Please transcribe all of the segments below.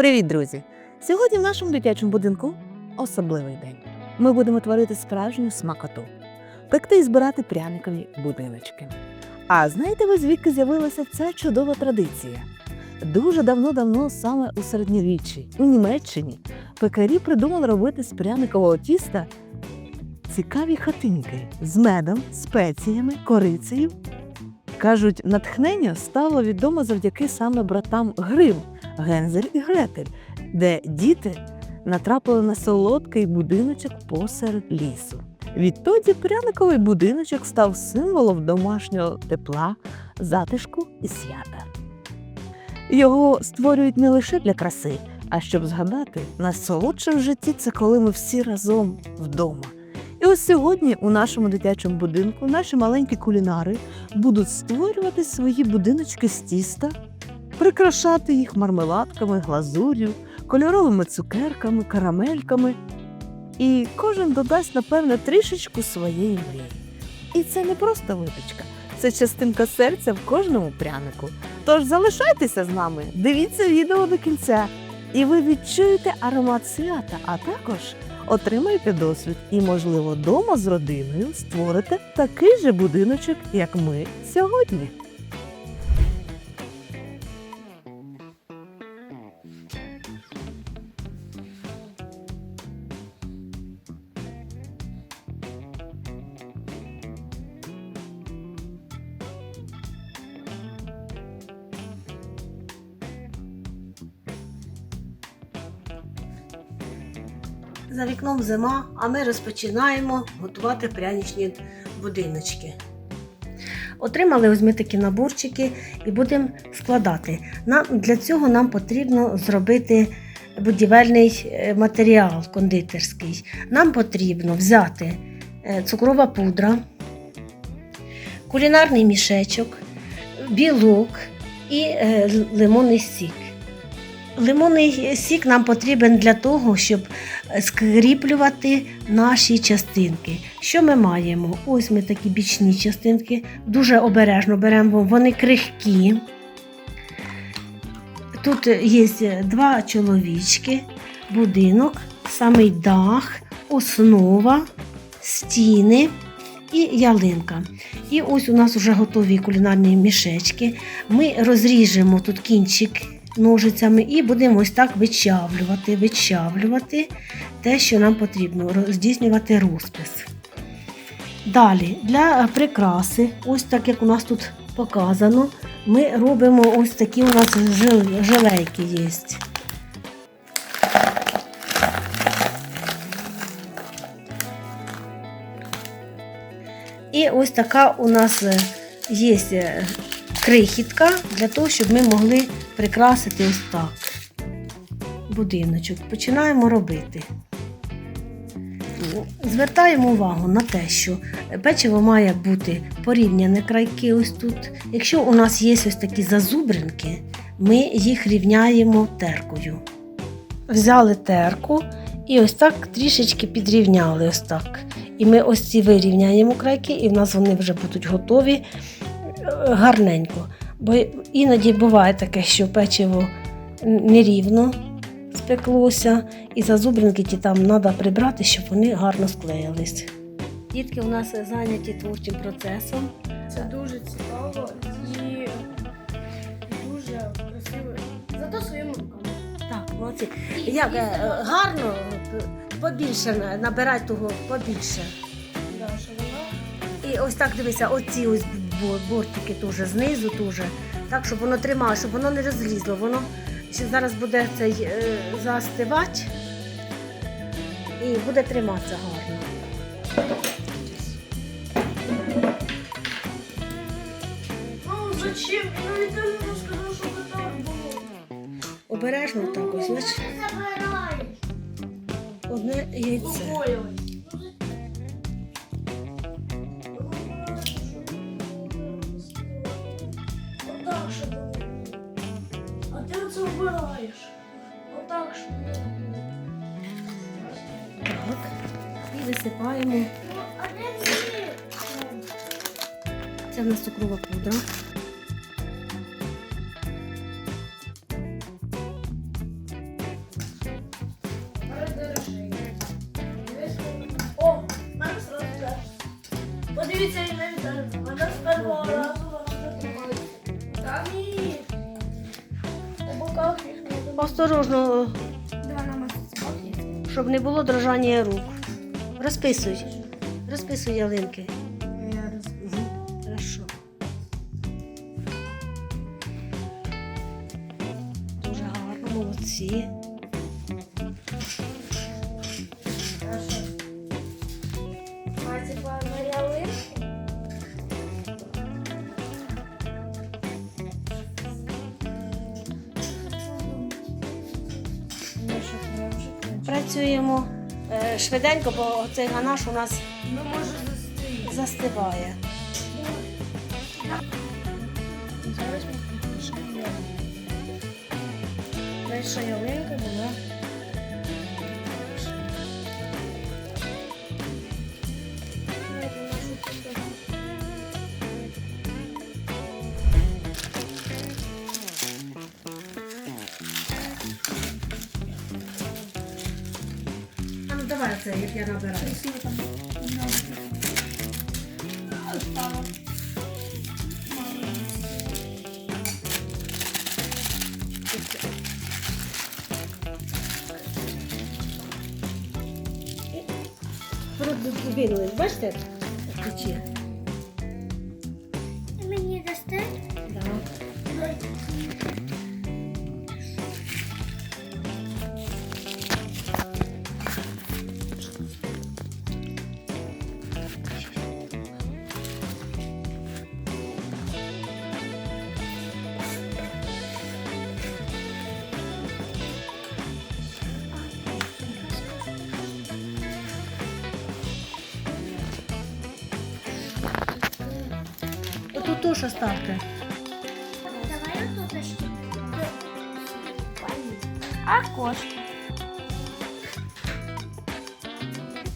Привіт, друзі! Сьогодні в нашому дитячому будинку особливий день. Ми будемо творити справжню смакоту, пекти і збирати пряникові будиночки. А знаєте ви, звідки з'явилася ця чудова традиція? Дуже давно-давно, саме у середньовіччі, у Німеччині, пекарі придумали робити з пряникового тіста цікаві хатинки з медом, спеціями, корицею. Кажуть, натхнення стало відомо завдяки саме братам Грим, Гензель і Гретель, де діти натрапили на солодкий будиночок посеред лісу. Відтоді пряниковий будиночок став символом домашнього тепла, затишку і свята. Його створюють не лише для краси, а щоб згадати, найсолодше в житті це коли ми всі разом вдома. І ось сьогодні у нашому дитячому будинку наші маленькі кулінари будуть створювати свої будиночки з тіста, прикрашати їх мармеладками, глазур'ю, кольоровими цукерками, карамельками. І кожен додасть, напевне, трішечку своєї мрії. І це не просто випічка, це частинка серця в кожному прянику. Тож залишайтеся з нами, дивіться відео до кінця, і ви відчуєте аромат свята, а також отримаєте досвід і, можливо, дома з родиною створите такий же будиночок, як ми сьогодні. За вікном зима, а ми розпочинаємо готувати пряничні будиночки. Отримали ось ми такі наборчики і будемо складати. Нам, для цього нам потрібно зробити будівельний е, матеріал кондитерський. Нам потрібно взяти е, цукрова пудра, кулінарний мішечок, білок і е, лимонний сік. Лимонний сік нам потрібен для того, щоб скріплювати наші частинки. Що ми маємо? Ось ми такі бічні частинки, дуже обережно беремо, бо вони крихкі. Тут є два чоловічки, будинок, самий дах, основа, стіни і ялинка. І ось у нас вже готові кулінарні мішечки. Ми розріжемо тут кінчик ножицями і будемо ось так вичавлювати, вичавлювати те, що нам потрібно, здійснювати розпис. Далі, для прикраси, ось так як у нас тут показано, ми робимо ось такі у нас жил- жилейки є. І ось така у нас е, є крихітка для того, щоб ми могли прикрасити ось так будиночок. Починаємо робити. Звертаємо увагу на те, що печиво має бути порівняне крайки ось тут. Якщо у нас є ось такі зазубринки, ми їх рівняємо теркою. Взяли терку і ось так трішечки підрівняли ось так. І ми ось ці вирівняємо крайки, і в нас вони вже будуть готові гарненько. Бо іноді буває таке, що печиво нерівно спеклося, і зазубринки ті там треба прибрати, щоб вони гарно склеїлись. Дітки у нас зайняті творчим процесом. Це дуже цікаво і дуже красиво. Зато своїми руками. Так, молодці. Як е, гарно, побільше на- набирай того побільше. І ось так дивися, оці ось бортики теж знизу теж. Так, щоб воно тримало, щоб воно не розлізло. Воно ще зараз буде цей е, застивати і буде триматися гарно. Зачем? Я Віталіна сказав, що так було. Обережно так ось, значить, одне яйце. засипаємо. Це в нас цукрова пудра. О, Подивіться інвентар. Вона з першого разу Там і по боках їх не Осторожно, щоб не було дрожання рук. Розписуй. Розписуй ялинки. Я розписую. Хорошо. Дуже гарно, молодці. Працюємо швиденько, бо цей ганаш у нас Ну, може зустріти. застиває. Зараз ми підпишемо ялинку. Перша ялинка була. А ну давай це, як я набираю. Продвинулись, бачите? Ключі. Теж ставте. Давай тут ще. А кошки.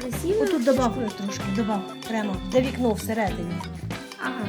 Красиво? Отут добав трошки, добав прямо, до вікно всередині. Ага.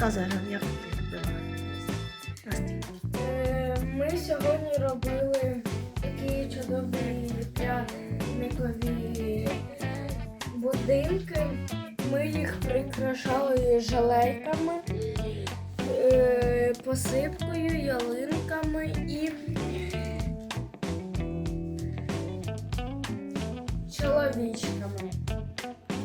Сказай, як ти робила. Е, Ми сьогодні робили такі чудові пряникові будинки. Ми їх прикрашали жалейками, е, посипкою, ялинками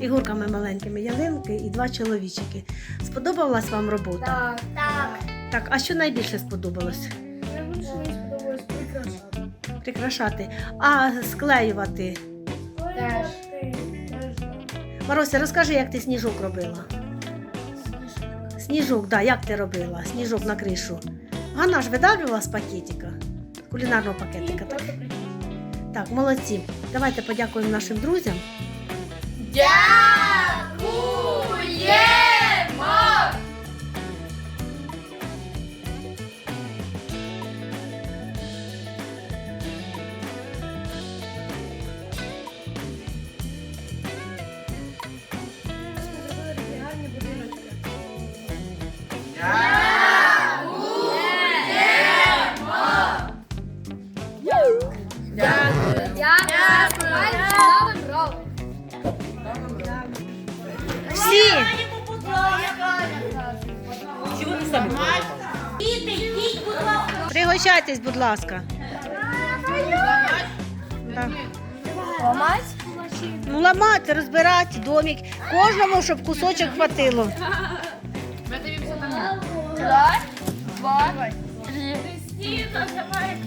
Фігурками маленькими ялинки і два чоловічики. Сподобалась вам робота? Так, так. Так, а що найбільше сподобалось? Найбільше мені сподобалось прикрашати. Прикрашати. А склеювати. Теж. Маруся, розкажи, як ти сніжок робила. Сніжок, да, як ти робила? Сніжок на кришу. Ганна ж видавлювала з пакетика. Кулінарного пакетика. Так, так, молодці. Давайте подякуємо нашим друзям. Yeah! Пригощайтесь, будь ласка. Так. Ламать? Ну, ламати, розбирати домик. Кожному, щоб кусочок хватило. Раз, два, три. Кристина, давай.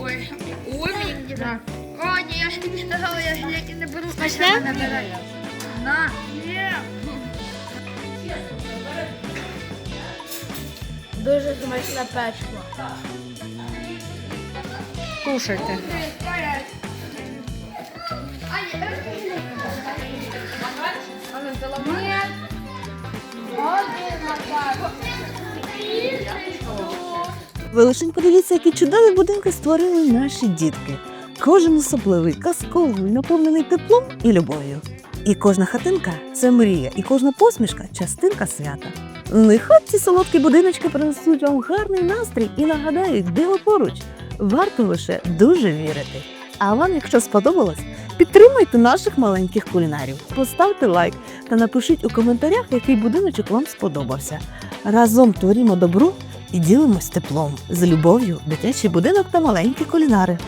Ой, ой, мені. О, ні, я ж тобі сказала, я жилети не беру. Смачне? На. дуже смачне печиво. Кушайте. Ви лише подивіться, які чудові будинки створили наші дітки. Кожен особливий, казковий, наповнений теплом і любов'ю. І кожна хатинка це мрія, і кожна посмішка частинка свята. Нехай ці солодкі будиночки принесуть вам гарний настрій і нагадають, де ви поруч. Варто лише дуже вірити. А вам, якщо сподобалось, підтримайте наших маленьких кулінарів, поставте лайк та напишіть у коментарях, який будиночок вам сподобався. Разом творімо добро і ділимось теплом з любов'ю, дитячий будинок та маленькі кулінари.